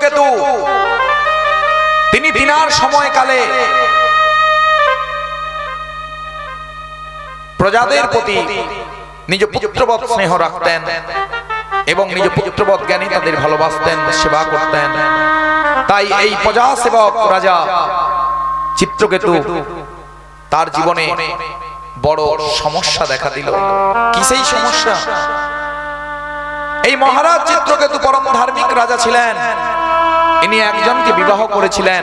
চিত্রকেতু তিনি দিনার সময়কালে প্রজাদের প্রতি নিজ পুত্রবৎ স্নেহ রাখতেন এবং নিজ পুত্রবৎ জ্ঞানী তাদের ভালোবাসতেন, সেবা করতেন। তাই এই প্রজা সেবক রাজা চিত্রকেতু তার জীবনে বড় সমস্যা দেখা দিল। কি সেই সমস্যা? এই মহারাজ চিত্রকেতু পরম ধার্মিক রাজা ছিলেন। ইনি একজনকে বিবাহ করেছিলেন,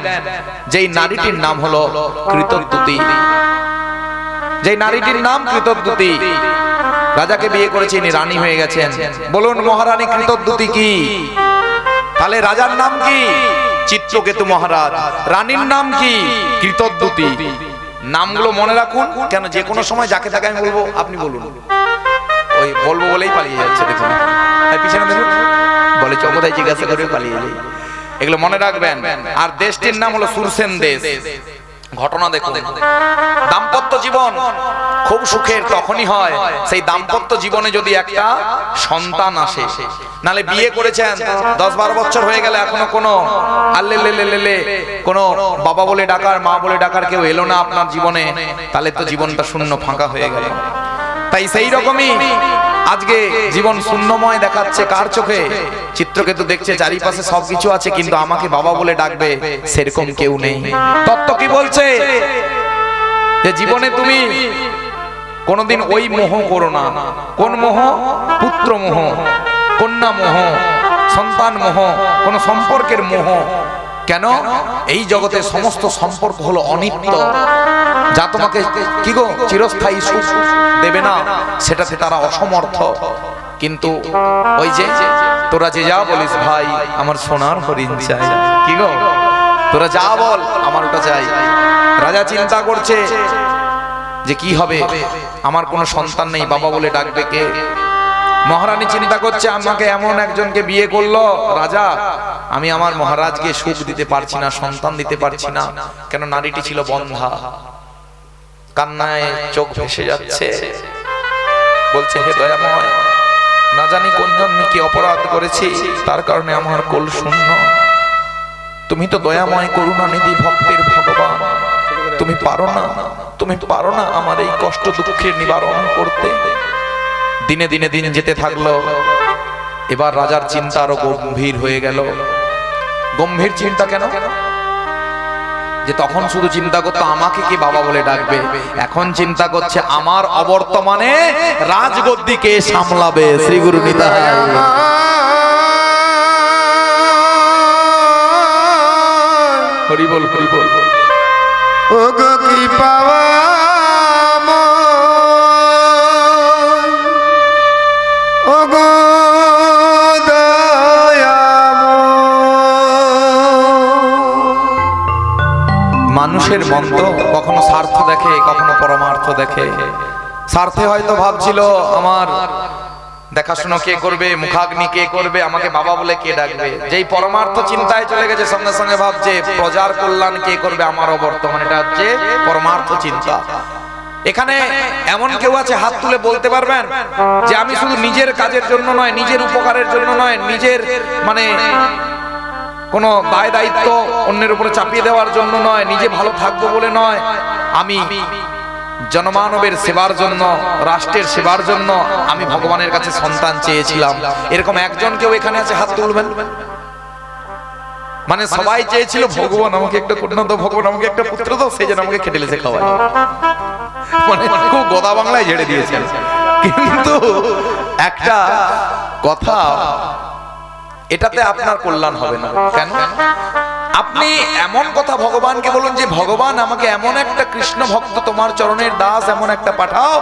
যেই নারীটির নাম হলো কৃতদ্যুতি যেই নারীটির নাম কৃতদ্যুতি রাজাকে বিয়ে করেছে, ইনি রানী হয়ে গেছেন। বলুন, মহারানী কৃতদ্যুতি কি? তাহলে রাজার নাম কি? চিত্রকেতু মহারাজ। রানীর নাম কি? কৃতদ্যুতি নামগুলো মনে রাখুন, কেন যে কোনো সময় যাকে তাকে আমি বলব, আপনি বলুন। ওই বলব বলেই পালিয়ে যাচ্ছে, দেখুন। পিছনে দেখুন। বলে চমদায় জিজ্ঞাসা করে পালিয়ে যাই এগুলো মনে রাখবেন। আর দেশটির নাম হলো সুরসেন দেশ। ঘটনা দেখুন। দাম্পত্য জীবন খুব সুখের তখনই হয়, সেই দাম্পত্য জীবনে যদি একটা সন্তান আসে। নালে বিয়ে করেছেন, দশ বারো বছর হয়ে গেলে এখনও কোনো আল্লে লেলে লেলে কোনো বাবা বলে ডাকার, মা বলে ডাকার কেউ এলো না আপনার জীবনে, তাহলে তো জীবনটা শূন্য ফাঁকা হয়ে গেল। তাই সেই রকমই আজকে জীবন শূন্যময় দেখাচ্ছে কার চোখে? চিত্রকেতু দেখছে, চারিপাশে সবকিছু আছে, কিন্তু আমাকে বাবা বলে ডাকবে, সেরকম কেউ নেই। তত্ত্ব কি বলছে? যে জীবনে তুমি কোনোদিন ওই মোহ করো না। কোন মোহ? পুত্র মোহ কন্যা মোহ সন্তান মোহ কোন সম্পর্কের মোহ। কেন? এই জগতে সমস্ত সম্পর্ক হলো অনিত্য। যা তোমাকে কি গো, চিরস্থায়ী সুখ দেবে না? সেটাতে তারা অসমর্থ। কিন্তু ওই যে, তোরা যে যা বলিস ভাই, আমার সোনার হরিণ চাই। কি গো? তোরা যা বল, আমার ওটা চাই। রাজা চিন্তা করছে যে কি হবে? আমার কোনো সন্তান নেই, বাবা বলে ডাকবে কে? মহারানী চিন্তা করছে, আমাকে এমন একজনকে বিয়ে করল। রাজা, আমি আমার মহারাজকে সুখ দিতে পারছি না, সন্তান দিতে পারছি না, কেন নারীটি ছিল বন্ধা। কান্নায় চোখ ভেসে যাচ্ছে। বলছে, হে দয়াময়, না জানি কোন জন্মে কি অপরাধ করেছি, তার কারণে আমার কোল শূন্য। তুমি তো দয়াময় করুণা নিধি ভক্তের ভগবান। তুমি পারো না, তুমি পারো না আমার এই কষ্ট দুঃখের নিবারণ করতে। দিনে দিনে দিন যেতে থাকল। এবার রাজার চিন্তা আরও গম্ভীর হয়ে গেল। গম্ভীর চিন্তা কেন? যে তখন শুধু চিন্তা করতো আমাকে কি বাবা বলে ডাকবে? এখন চিন্তা করছে আমার অবর্তমানে রাজগদ্দি কে সামলাবে? শ্রী গুরু নিতাই। হরি বল হরি বল। কি পাওয়া মানুষের মন তো কখনো স্বার্থ দেখে, কখনো পরমার্থ দেখে। স্বার্থে হয়তো ভাবছিল, আমার দেখাশোনা কে করবে, মুখাগ্নি কে করবে, আমাকে বাবা বলে কে ডাকবে? যেই পরমার্থ চিন্তায় চলে গেছে, সঙ্গে সঙ্গে ভাবছে, প্রজার কল্যাণ কে করবে আমার অবর্তমান এটা হচ্ছে পরমার্থ চিন্তা। এখানে এমন কেউ আছে, হাত তুলে বলতে পারবেন, যে আমি শুধু নিজের কাজের জন্য নয়, নিজের উপকারের জন্য নয়, নিজের মানে কোনো দায় দায়িত্ব অন্যের উপরে চাপিয়ে দেওয়ার জন্য নয়, নিজে ভালো থাকব বলে নয়। আমি জনমানবের সেবার জন্য, রাষ্ট্রের সেবার জন্য আমি ভগবানের কাছে সন্তান চেয়েছিলাম। এরকম একজন কেউ এখানে আছে, হাত তুলবেন? মানে সবাই চেয়েছিল, ভগবান আমাকে একটা কন্যা দাও, ভগবান আমাকে একটা পুত্র দাও সেই জন্য আমাকে খেটে লেছে খাওয়ায়। মানে খুব গোদা বাংলায় ঝেড়ে দিয়েছেন। কিন্তু একটা কথা এটাতে আপনার কল্যাণ হবে না। কেন? আপনি এমন কথা ভগবানকে বলুন যে ভগবান আমাকে এমন একটা কৃষ্ণ ভক্ত তোমার চরণের দাস এমন একটা পাঠাও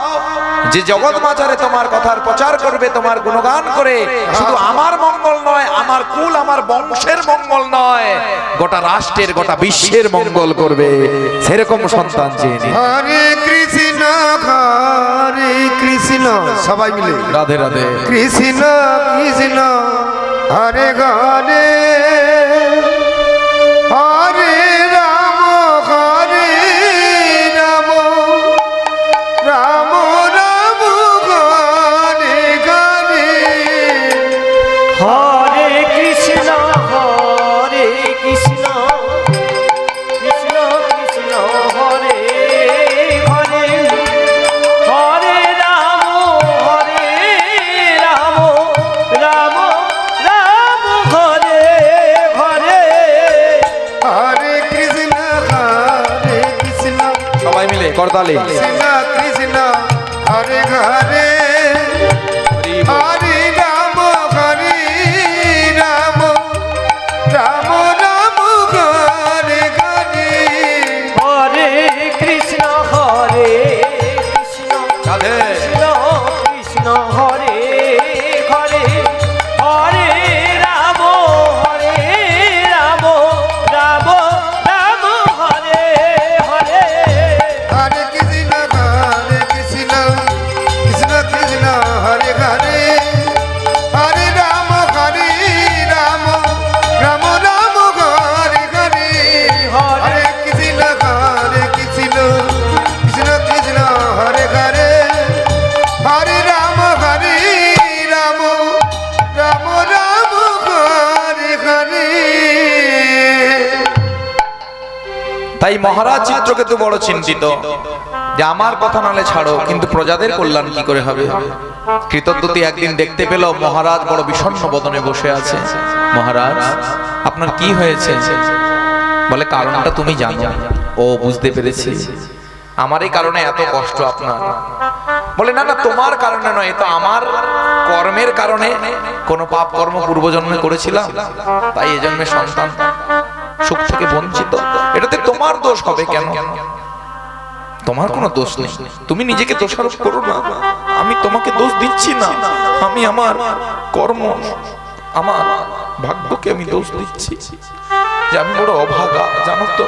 যে জগৎ মাঝারে তোমার কথার প্রচার করবে তোমার গুণগান করে। শুধু আমার মঙ্গল নয় আমার কুল আমার বংশের মঙ্গল নয় গোটা রাষ্ট্রের গোটা বিশ্বের মঙ্গল করবে। সেরকম সন্তান চেয়ে। হরে কৃষ্ণ হরে কৃষ্ণ সবাই মিলে। রাধে রাধে। কৃষ্ণ কৃষ্ণ। হরে হরে করতালি তাই মহারাজ চিত্রকেতু বড় চিন্তিত। যে আমার কথা নালে ছাড়ো, কিন্তু প্রজাদের কল্যাণ কি করে হবে? কৃতজ্ঞতি একদিন দেখতে পেল, মহারাজ বড় বিষণ্ণ বদনে বসে আছে। মহারাজ, আপনার কি হয়েছে? বলে, কারণটা তুমি জানো। ও, বুঝতে পেরেছি। আমার এই কারণে এত কষ্ট আপনার। বলে, না না, তোমার কারণে নয় তো আমার কর্মের কারণে। কোনো পাপ কর্ম পূর্বজন্মে করেছিলাম। তাই এই জন্মে সন্তান। সুখ থেকে বঞ্চিত। এটাতে তোমার দোষ হবে কেন? তোমার কোনো দোষ নেই। তুমি নিজেকে দোষারোপ করো না। আমি তোমাকে দোষ দিচ্ছি না। আমি আমার কর্ম, আমার ভাগ্যকে আমি দোষ দিচ্ছি। যে আমি বড় অভাগা, জানো তো?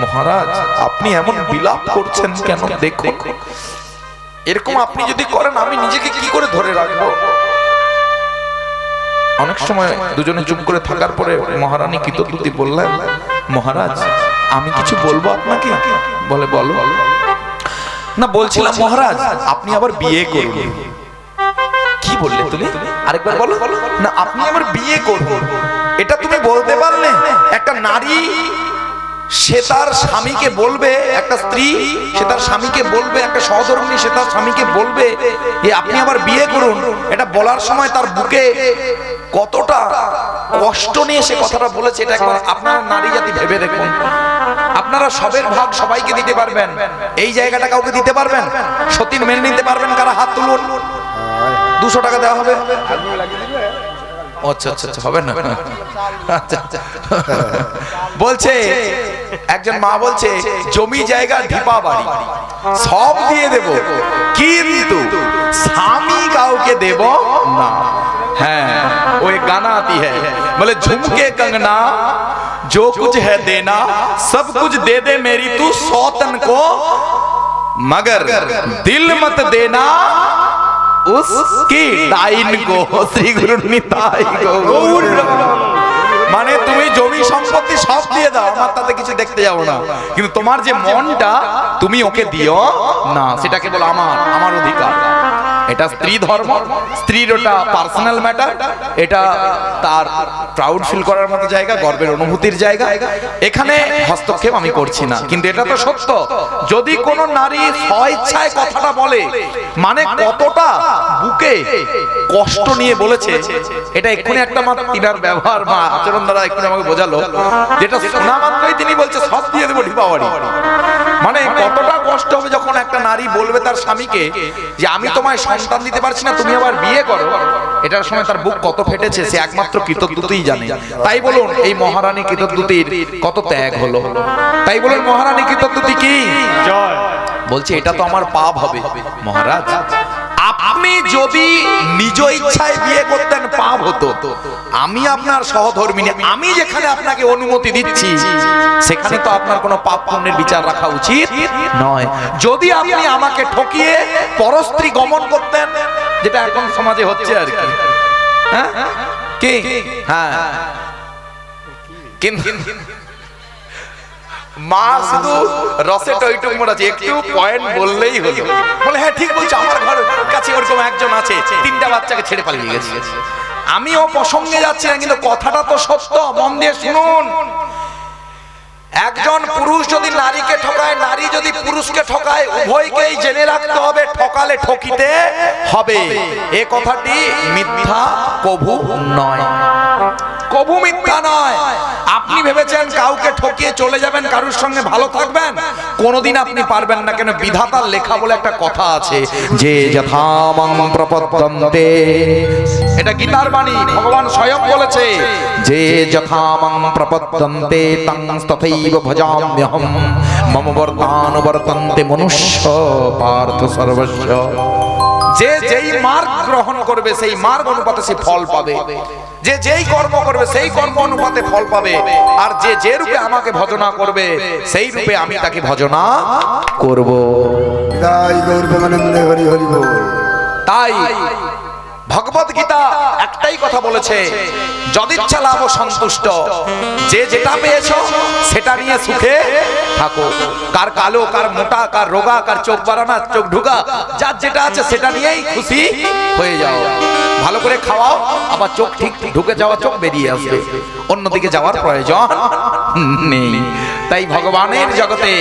মহারাজ, আপনি এমন বিলাপ করছেন কেন? দেখো এরকম আপনি যদি করেন, আমি নিজেকে কি করে ধরে রাখব? অনেক সময় দুজনে চুপ করে থাকার পরে মহারানী কৃতজ্ঞতি বললেন, মহারাজ, আমি কিছু বলব আপনাকে? বলে, বলো। না, বলছিলাম, মহারাজ, আপনি আবার বিয়ে করুন। কি বললে তুমি? আরেকবার বলো। না, আপনি আবার বিয়ে করুন। এটা তুমি বলতে পারলে, একটা নারী, সে তার স্বামীকে বলবে, একটা স্ত্রী, সে তার স্বামীকে বলবে, একটা সহধর্মিনী, সে তার স্বামীকে বলবে আপনি আবার বিয়ে করুন। এটা বলার সময় তার বুকে কতটা কষ্ট নিয়ে সে কথাটা বলেছে এটা একবার আপনারা নারী জাতি ভেবে দেখুন। আপনারা সবের ভাগ সবাইকে দিতে পারবেন। এই জায়গাটা কাউকে দিতে পারবেন? সতীন মেনে নিতে পারবেন কারা? হাত তুলুন। দুশো টাকা দেওয়া হবে। আচ্ছা আচ্ছা আচ্ছা হবে না। আচ্ছা, আচ্ছা। বলছে একজন মা বলছে জমি জায়গা ঢিপা বাড়ি। সব দিয়ে দেব কিন্তু স্বামী কাউকে দেব না। হ্যাঁ। वो एक गाना आती है बोले झुमके कंगना जो कुछ है देना सब कुछ दे दे मेरी तू सौतन को मगर दिल मत देना उसकी डाइन को श्री गुरु निताई गौर মানে তুমি জমি সম্পত্তি সব দিয়ে দাও আমার তাতে কিছু দেখতে যাবো না কিন্তু তোমার যে মনটা তুমি ওকে দিও না সেটাকে বলো আমার আমার অধিকার এটা স্ত্রী ধর্ম স্ত্রীর ওটা পার্সোনাল ম্যাটার এটা তার প্রাউড ফিল করার মতো জায়গা গর্বের অনুভূতির জায়গা। এখানে হস্তক্ষেপ আমি করছি না। কিন্তু এটা তো সত্য। যদি কোনো নারী স্বইচ্ছায় কথাটা বলে মানে কতটা বুকে কষ্ট নিয়ে বলেছে এটা এক্ষুনি একটা মাত্র তিনার ব্যবহার বা আচরণ দ্বারা এক্ষুনি আমাকে বোঝালো যেটা শোনা মাত্রই তিনি বলছে সব দিয়ে দেবো ঢিপাবাড়ি মানে কতটা কষ্ট হবে যখন একটা নারী বলবে তার স্বামীকে যে আমি তোমায় সন্তান দিতে পারছি না তুমি আবার বিয়ে করো। এটার সময় তার বুক কত ফেটেছে সে একমাত্র কৃতজ্ঞতই জানে। তাই বলুন এই মহারানী কৃতজ্ঞতির কত ত্যাগ হলো? তাই বলুন মহারানী কৃতজ্ঞতি কি? জয়। বলছে এটা তো আমার পাপ হবে মহারাজ। যদি নিজ ইচ্ছায় বিয়ে করতেন, পাপ হতো। আমি আপনার সহধর্মিনী, আমি যেখানে আপনাকে অনুমতি দিচ্ছি, সেখানে তো আপনার কোনো পাপ পুণ্যের বিচার রাখা উচিত নয়। যদি আপনি আমাকে ঠকিয়ে পরস্ত্রী গমন করতেন, যেটা এখন সমাজে হচ্ছে আর কি। হ্যাঁ? কি? হ্যাঁ। কিন্তু মা শুধু রসে টইটুক মোড়াচ্ছে একটু পয়েন্ট বললেই হলো। বলে হ্যাঁ ঠিক বলছো, আমার ঘর কাছে ওরকম একজন আছে, তিনটা বাচ্চাকে ছেড়ে পালিয়ে গেছে। আমি প্রসঙ্গে যাচ্ছি না, কিন্তু কথাটা তো সত্য, মন দিয়ে শুনুন। একজন পুরুষ যদি নারীকে ঠকায়, নারী যদি পুরুষকে ঠকায়, উভয়কেই জেনে রাখতে হবে, ঠকালে ঠকিতে হবে। এ কথাটি মিথ্যা, কভু নয়। কবু মিথ্যা নয়। আপনি ভেবেছেন কাউকে ঠকিয়ে চলে যাবেন, কারোর সঙ্গে ভালো থাকবেন? কোনোদিন আপনি পারবেন না কেন? বিধাতার লেখা বলে একটা কথা আছে, যে যথামং প্রপদ্যন্তে। এটা গীতার বাণী, ভগবান স্বয়ং বলেছে, যে যথামং প্রপদ্যন্তে তং তথৈব ভজাম্যহম। মম বর্তানুবর্তন্তে মনুষ্য পার্থ সর্বস্ব। যে যেই মার্গ গ্রহণ করবে সেই মার্গ অনুপাতে সে ফল পাবে। যে যেই কর্ম করবে সেই কর্ম অনুপাতে ফল পাবে। আর যে যে রূপে আমাকে ভজনা করবে সেই রূপে আমি তাকে ভজনা করব। তাই গৌর প্রেমানন্দে হরি হরি বল। তাই ভগবত গীতা একটাই কথা বলেছে, যদিচ্ছা লাভ সন্তুষ্ট। যে যেটা পেয়েছ, সেটা নিয়ে সুখে থাকো। কার কালো, কার মোটা, কার রোগা, কার চোখ বাড়ানা চোখ ঢুকা, যার যেটা আছে সেটা নিয়েই খুশি হয়ে যাও। ভালো করে খাওয়াও, আবার চোখ ঠিক ঢুকে যাওয়া চোখ বেরিয়ে আসবে। অন্যদিকে যাওয়ার প্রয়োজন নেই। তাই ভগবানের জগতে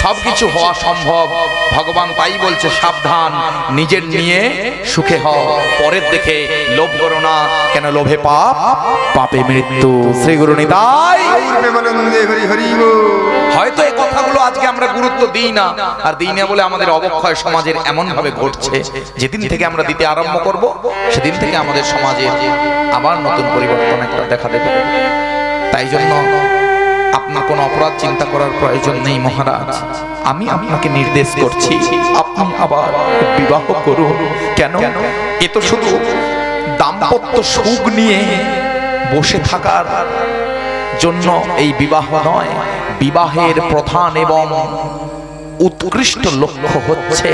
সবকিছু হওয়া সম্ভব। ভগবান তাই বলছে, সাবধান, নিজের নিয়ে সুখে হও। পরের দেখে লোভ করো না, কেন লোভে পাপ? পাপে মৃত্যু। শ্রী গুরু হয়তো এই কথাগুলো আজকে আমরা গুরুত্ব দিই না, আর দিই না বলে আমাদের অবক্ষয় সমাজের এমন ভাবে ঘটছে। যেদিন থেকে আমরা দিতে আরম্ভ করব, সেদিন থেকে আমাদের সমাজে আবার নতুন পরিবর্তন একটা দেখা দেবে। তাই জন্য আপনার কোনো অপরাধ চিন্তা করার প্রয়োজন নেই, মহারাজ। আমি আপনাকে নির্দেশ করছি, আপনি আবার বিবাহ করুন। কেন? এ তো শুধু দাম্পত্য সুখ নিয়ে বসে থাকার জন্য এই বিবাহ নয়, বিবাহের প্রধান এবং উৎকৃষ্ট লক্ষ্য হচ্ছে।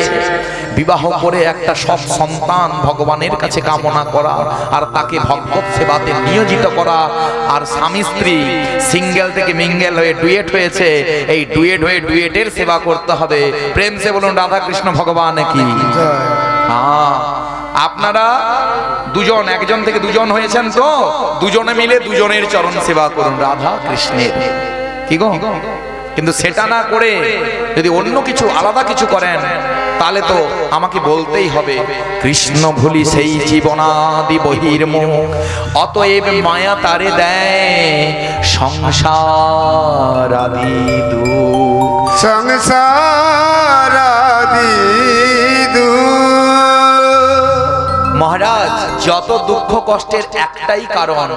বিবাহ করে একটা সব সন্তান ভগবানের কাছে কামনা করা আর তাকে ভগবত সেবাতে নিয়োজিত করা। আর স্বামী স্ত্রী সিঙ্গেল থেকে মিঙ্গেল হয়ে ডুয়েট হয়েছে। এই ডুয়েট হয়ে ডুয়েটের সেবা করতে হবে। প্রেম সে বলুন, রাধাকৃষ্ণ ভগবান কি? আপনারা দুজন, একজন থেকে দুজন হয়েছেন তো? দুজনে মিলে দুজনের চরণ সেবা করুন রাধা কৃষ্ণের কি গো? কিন্তু সেটা না করে যদি অন্য কিছু, আলাদা কিছু করেন, তাহলে তো আমাকে বলতেই হবে, কৃষ্ণ ভুলি সেই জীবনাদি বহির্মুখ, অতএব মায়া তারে দেয় সংসার আদি দু সংসারাদি যত দুঃখ কষ্টের একটাই কারণ,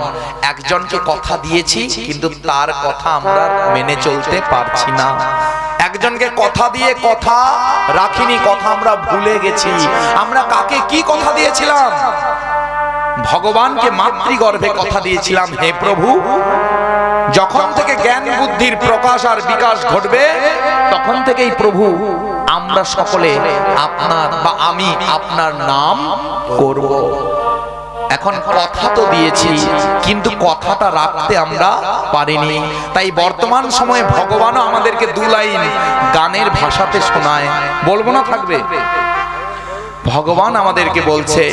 একজনকে কথা দিয়েছি, কিন্তু তার কথা আমরা মেনে চলতে পারছি না। একজনকে কথা দিয়ে কথা রাখিনি, কথা আমরা ভুলে গেছি। আমরা কাকে কি কথা দিয়েছিলাম? ভগবানকে মাতৃগর্ভে কথা দিয়েছিলাম, হে প্রভু। যখন থেকে জ্ঞান, বুদ্ধির প্রকাশ আর বিকাশ ঘটবে, তখন থেকেই প্রভু, আমরা সকলে আপনার বা আমি আপনার নাম করব। এখন কথা তো দিয়েছি, কিন্তু কথাটা রাখতে আমরা পারিনি। তাই বর্তমান সময়ে ভগবানও আমাদেরকে দু লাইন গানের ভাষাতে শোনায়। বলব না থাকবে? ভগবান আমাদেরকে বলছে,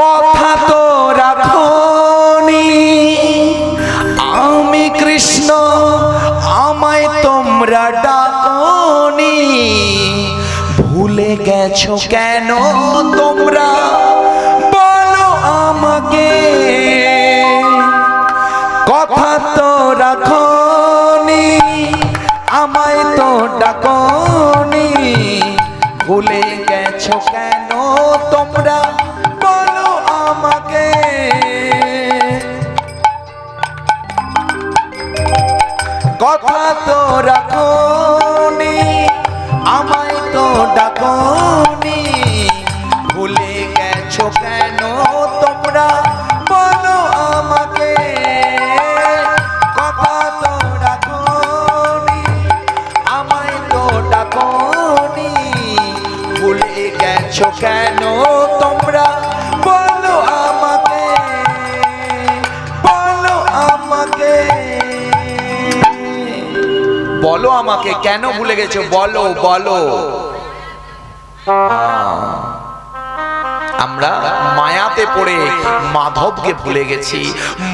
কথা তো রাখনি, আমি কৃষ্ণ, আমায় তোমরা ডাকনি। ভুলে গেছো কেন তোমরা? ডাকনি ভুলে গেছো কেন তোমরা? বলো আমাকে। কথা তো রাখনি আমাকে কেন ভুলে গেছো? বলো বলো। আমরা মায়াতে পড়ে মাধবকে ভুলে গেছি,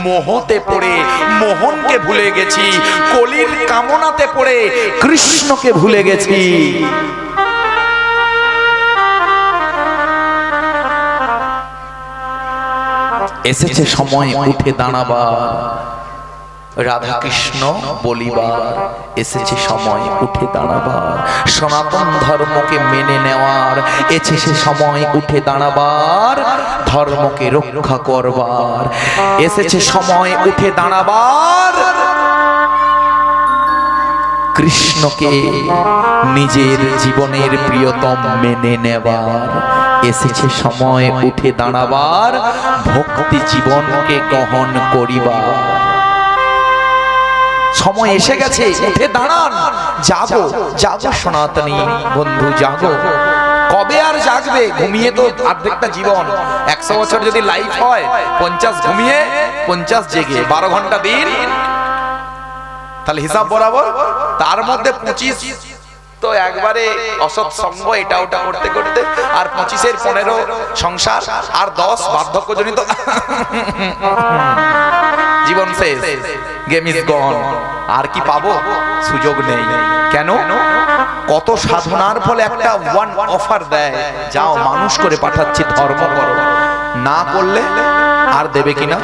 মোহতে পড়ে মোহনকে ভুলে গেছি, কলির কামনাতে পড়ে কৃষ্ণকে ভুলে গেছি। এসেছে সময়, উঠে দাঁড়াবার রাধা কৃষ্ণ বলিবার এসেছে সময় উঠে দাঁড়াবার। সনাতন ধর্মকে মেনে নেওয়ার এসেছে সময় উঠে দাঁড়াবার, ধর্মকে রক্ষা করবার। এসেছে সময় উঠে দাঁড়াবার। কৃষ্ণকে নিজের জীবনের প্রিয়তম মেনে নেবার। এসেছে সময় উঠে দাঁড়াবার, ভক্তি জীবনকে গ্রহণ করিবার। সময় এসে গেছে উঠে দাঁড়ান। যাব যাব সনাতনী বন্ধু যাব। কবে আর জাগবে? ঘুমিয়ে তো অর্ধেকটা জীবন। একশো বছর যদি লাইফ হয় পঞ্চাশ ঘুমিয়ে পঞ্চাশ জেগে। বারো ঘণ্টা দিন। তাহলে হিসাব বরাবর তার মধ্যে পঁচিশ তো একবারে অসৎ সঙ্গ এটা ওটা করতে করতে আর পঁচিশের পনেরো সংসার আর দশ বার্ধক্যজনিত। জীবন শেষ। গেম ইজ গন আর কি পাবো? সুযোগ নেই। কেন? কত সাধনার ফলে একটা ওয়ান অফার দেয়। যাও মানুষ করে পাঠাচ্ছি ধর্ম করো। না করলে আর দেবে কিনা?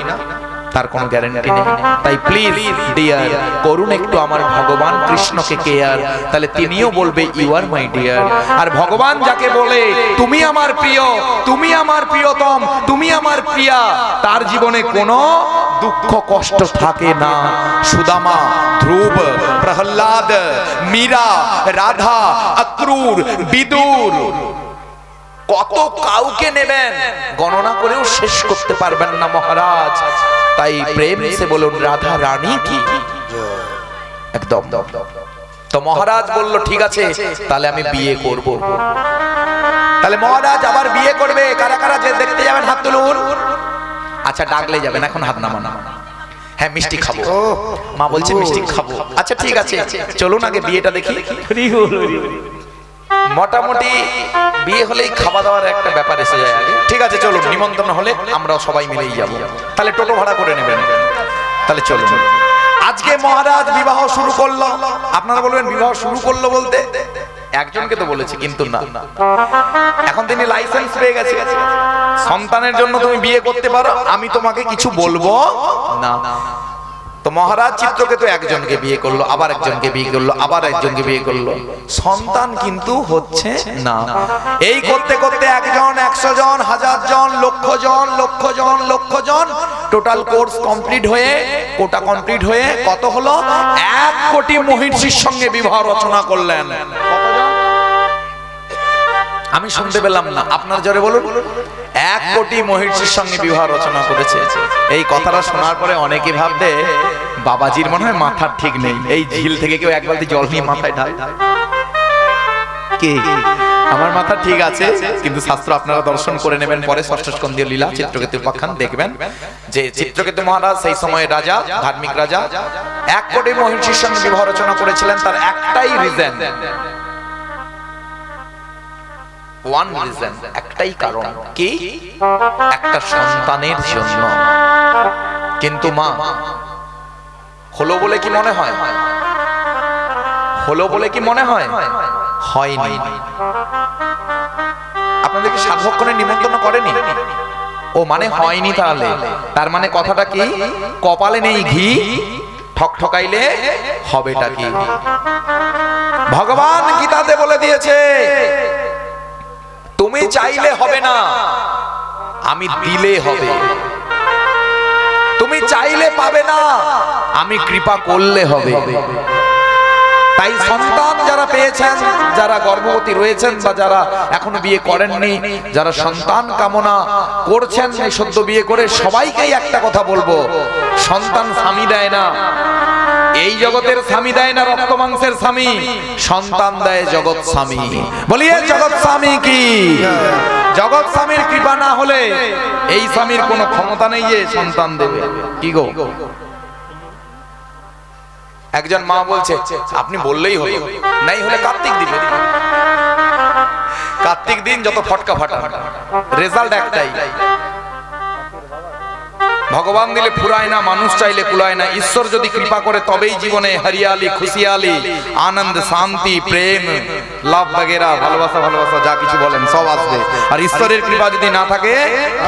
তার কোনো গ্যারান্টি নেই। তাই প্লিজ ডিয়ার করুন একটু আমার ভগবান কৃষ্ণকে কেয়ার তাহলে তিনিও বলবে ইউ আর মাই ডিয়ার আর ভগবান যাকে বলে, তুমি আমার প্রিয়, তুমি আমার প্রিয়তম, তুমি আমার প্রিয়া, তার জীবনে কোনো দুঃখ, কষ্ট থাকে না। সুদামা, ধ্রুব, প্রহ্লাদ, মীরা, রাধা অক্রুর বিদুর কত কাউকে নেবেন? গণনা করেও শেষ করতে পারবেন না মহারাজ। তাই প্রেম সে বলুন, রাধা রানী কি? একদম। তো মহারাজ বলল, ঠিক আছে, তাহলে আমি বিয়ে করব। তাহলে মহারাজ আবার বিয়ে করবে। কারা কারা যে দেখতে যাবেন হাত তুলুন। আচ্ছা ডাকলে যাবেন, এখন হাত নামান। হ্যাঁ মিষ্টি খাব। মা বলছে, মিষ্টি খাব। আচ্ছা ঠিক আছে, চলুন আগে বিয়েটা দেখি। মোটামুটি বিয়ে হলেই খাওয়া দাওয়ার একটা ব্যাপার এসে যায় ঠিক আছে, চলুন, নিমন্ত্রণ হলে আমরা সবাই মিলেই যাব। তাহলে টোটো ভাড়া করে নেবেন। তাহলে চলুন। আজকে মহারাজ বিবাহ শুরু করল। আপনারা বলবেন, বিবাহ শুরু করল বলতে? একজনকে তো বলেছি, কিন্তু না। এখন তিনি লাইসেন্স পেয়ে গেছে। সন্তানের জন্য তুমি বিয়ে করতে পারো, আমি তোমাকে কিছু বলব না। তো মহারাজ চিত্রকেতু একজনকে বিয়ে করল, আবার একজনকে বিয়ে করল, আবার একজনকে বিয়ে করল। সন্তান কিন্তু হচ্ছে না। এই করতে করতে একজন, একশো জন, হাজার জন, লক্ষ জন লক্ষ জন লক্ষ জন টোটাল কোর্স কমপ্লিট হয়ে কোটা কমপ্লিট হয়ে কত হলো? এক কোটি মহিষীর সঙ্গে বিবাহ রচনা করলেন। আমি শুনতে পেলাম না, আপনার জোরে বলুন। এক কোটি মহিষীর সঙ্গে বিবাহ রচনা করেছে। এই কথাটা শোনার পরে অনেকে ভাববে, বাবাজির মনে হয় মাথার ঠিক নেই। এই ঝিল থেকে কেউ এক বালতি জল নিয়ে মাথায় ঢাল। কে? আমার মাথা ঠিক আছে, কিন্তু শাস্ত্র আপনারা দর্শন করে নেবেন পরে ষষ্ঠ স্কন্ধীয় লীলা, চিত্রকেতু উপাখ্যান দেখবেন। যে চিত্রকেতু মহারাজ, সেই সময় রাজা, ধার্মিক রাজা, এক কোটি মহিষীর সঙ্গে বিবাহ রচনা করেছিলেন, তার একটাই রিজন ওয়ান রিজন একটাই কারণ, কি? একটা সন্তানের জন্য। কিন্তু মা, হলো বলে কি মনে হয়? হলো বলে কি মনে হয়? হয়নি। আপনাদেরকে সাধক্ষণে নিমন্ত্রণ করেনি? ও মানে হয়নি তাহলে। তার মানে কথাটা কি? কপালে নেই ঘি ঠক ঠকাইলে হবেটা কি? ভগবান গীতাতে বলে দিয়েছে তুমি চাইলে হবে না। আমি দিলে হবে। তুমি চাইলে পাবে না। আমি কৃপা করলে হবে। তাই সন্তান যারা পেয়েছেন যারা গর্ভবতী রয়েছেন বা যারা এখনও বিয়ে করেননি যারা সন্তান কামনা করছেন সদ্য বিয়ে করে সবাইকেই একটা কথা বলব। সন্তান স্বামী দেয় না। এই জগতের স্বামী দেয় না রক্ত মাংসের স্বামী, সন্তান দেয় জগৎ স্বামী। বলিয়ে জগৎ স্বামী কি? জগৎ স্বামীর কৃপা না হলে এই স্বামীর কোনো ক্ষমতা নেই যে সন্তান দেবে। কি গো? একজন মা বলছে, আপনি বললেই হলো, নাই হলে কার্তিক দিবে। কার্তিক দিন যত ফটকা ফাটা রেজাল্ট একটাই ভগবান দিলে ফুরায় না, মানুষ চাইলে কুলায় না। ঈশ্বর যদি কৃপা করে, তবেই জীবনে হরিয়ালি, খুশিয়ালি, আনন্দ, শান্তি, প্রেম, লাভ, বাগেরা, ভালোবাসা ভালোবাসা, যা কিছু বলেন, সব আসবে। আর ঈশ্বরের কৃপা যদি না থাকে,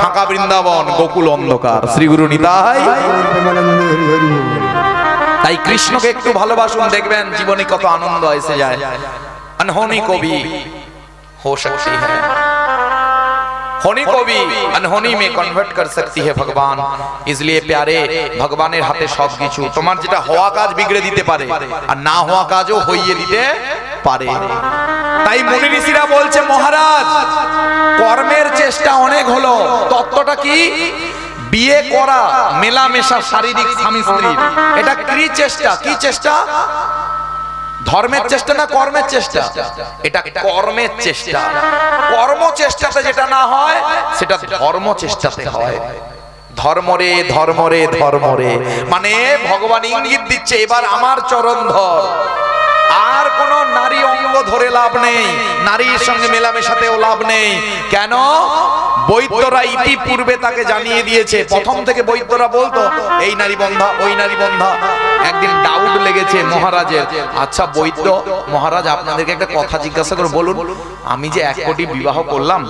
ফাঁকা বৃন্দাবন, গোকুল অন্ধকার। শ্রীগুরু নিতাই। তাই কৃষ্ণকে একটু ভালোবাসুন, দেখবেন জীবনে কত আনন্দ এসে যায়। আনহনি কবি, হো শক্তি হ্যাঁ होनी को भी अनहोनी में कन्वर्ट कर सकती है भगवान इसलिए प्यारे ভগবানের হাতে সবকিছু তোমার যেটা হওয়া কাজ বিগড়ে দিতে পারে আর না হওয়া কাজও হইয়ে দিতে পারে তাই মুনি ঋষিরা বলছে মহারাজ কর্মের চেষ্টা অনেক হলো তত্ত্বটা কি বিয়ে করা মেলামেশা শারীরিক স্বামী স্ত্রীর এটা কি চেষ্টা কি চেষ্টা ধর্মের চেষ্টা না কর্মের চেষ্টা? এটা কর্মের চেষ্টা। কর্ম চেষ্টাতে যেটা না হয় সেটা ধর্ম চেষ্টাতে হয়। ধর্মরে ধর্মরে ধর্মরে। মানে ভগবান ইঙ্গিত দিচ্ছে এবার আমার চরণ ধর। আর কোন নারী অঙ্গ ধরে লাভ নেই নারীর সঙ্গে মেলামেশাতেও লাভ নেই। কেন? বৈদ্যরা ইতিপূর্বে তাকে জানিয়ে দিয়েছে। প্রথম থেকে বৈদ্যরা বলতো, এই নারী বন্ধা, ওই নারী বন্ধা। একদিন ডাউট লেগেছে মহারাজের। আচ্ছা বৈদ্য, মহারাজ, আপনাদেরকে একটা কথা জিজ্ঞাসা করে, বলুন, আমি যে এক কোটি বিবাহ করলাম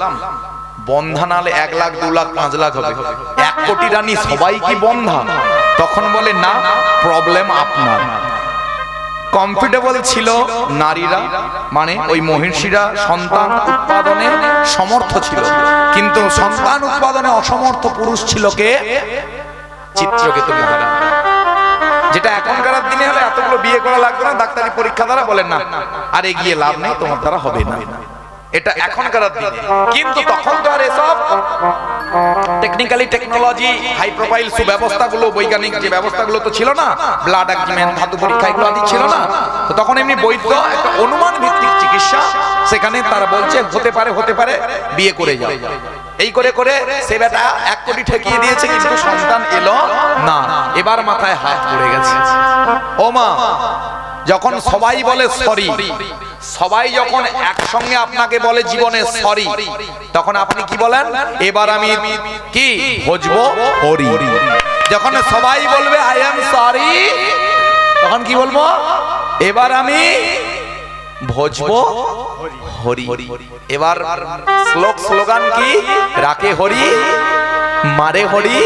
বন্ধা নালে এক লাখ, দু লাখ, পাঁচ লাখ হবে। এক কোটি রানী সবাই কি বন্ধা? তখন বলে, না, প্রবলেম আপনার। কমফোর্টেবল ছিল নারীরা মানে ওই মহিষীরা সন্তান উৎপাদনে সমর্থ ছিল। কিন্তু সন্তান উৎপাদনে অসমর্থ পুরুষ ছিল কে? চিত্রকেতু মহারাজ। যেটা এখনকার দিনে হলে এতগুলো বিয়ে করা লাগবে না, ডাক্তারি পরীক্ষা দ্বারা বলেন না, আর এগিয়ে লাভ নেই, তোমার দ্বারা হবে না। এটা এখনকার দিনে। কিন্তু তখন তো আর এসব টেকনিক্যালি টেকনোলজি হাই প্রোফাইল সুব্যবস্থাগুলো, বৈজ্ঞানিক যে ব্যবস্থাগুলো তো ছিল না ব্লাড অ্যাগ্রিমেন্ট ধাতু পরীক্ষা এগুলো আদি ছিল না, তো তখন এমনি বৈদ্য একটা অনুমান ভিত্তিক চিকিৎসা সেখানে তারা বলছে, হতে পারে হতে পারে, বিয়ে করে যাও। এই করে করে সে বেটা এক কোটি ঠেকিয়ে দিয়েছে, কিন্তু সন্তান এলো না। এবার মাথায় হাত পড়ে গেছে। ও মা, যখন সবাই বলে সরি সবাই যখন একসঙ্গে আপনাকে বলে জীবনে সরি তখন আপনি কি বলেন? এবার আমি কি? ভজবো, হরি। যখন সবাই বলবে আই এম সরি তখন কি বলব? এবার আমি ভজবো, হরি। এবার শ্লোক, স্লোগান কি? রাকে হরি, মারে হরি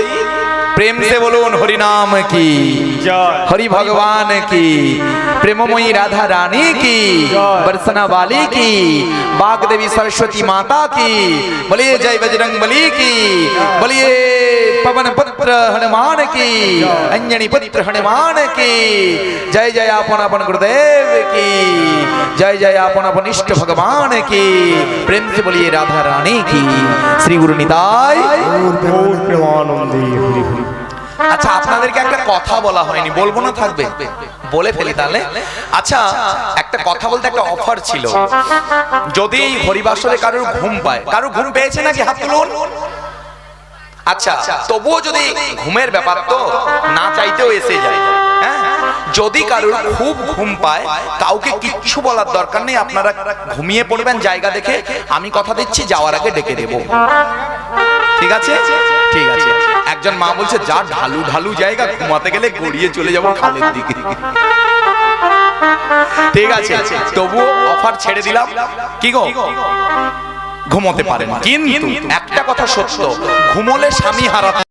প্রেম সে বলুন হরি নাম কি জয় हरि भगवान की प्रेममयी राधा रानी की बरसना वाली की बाग देवी सरस्वती माता की बोलिए जय बजरंग बली की बोलिए पवन पुत्र हनुमान की अंजनी पुत्र हनुमान की जय जय आपन अपन गुरुदेव की जय जय आपन अपन इष्ट भगवान की प्रेम से बोलिए राधा रानी की श्री गुरु निताय আচ্ছা আপনাদেরকে একটা কথা বলা হয়নি, বলব না, থাকবে। বলে ফেলি তাহলে। আচ্ছা একটা কথা বলতে একটা অফার ছিল। যদি হরিবাসরে কারোর ঘুম পায়, কারোর ঘুম পেয়েছে নাকি হাত তুলুন? আচ্ছা তবুও যদি ঘুমের ব্যাপার তো না চাইতেও এসে যায় হ্যাঁ? যদি কারোর খুব ঘুম পায়, কাউকে কিচ্ছু বলার দরকার নেই, আপনারা ঘুমিয়ে পড়বেন জায়গা দেখে। আমি কথা দিচ্ছি, যাওয়ার আগে ডেকে দেবো। ঠিক আছে? ঠিক আছে। একজন মা বলছে, যা ঢালু ঢালু জায়গা, ঘুমাতে গেলে গড়িয়ে চলে যাব খালের দিকে। ঠিক আছে, তবুও অফার ছেড়ে দিলাম। কি গো? ঘুমোতে পারেন কিন্তু একটা কথা সত্য, ঘুমোলে স্বামী হারাতে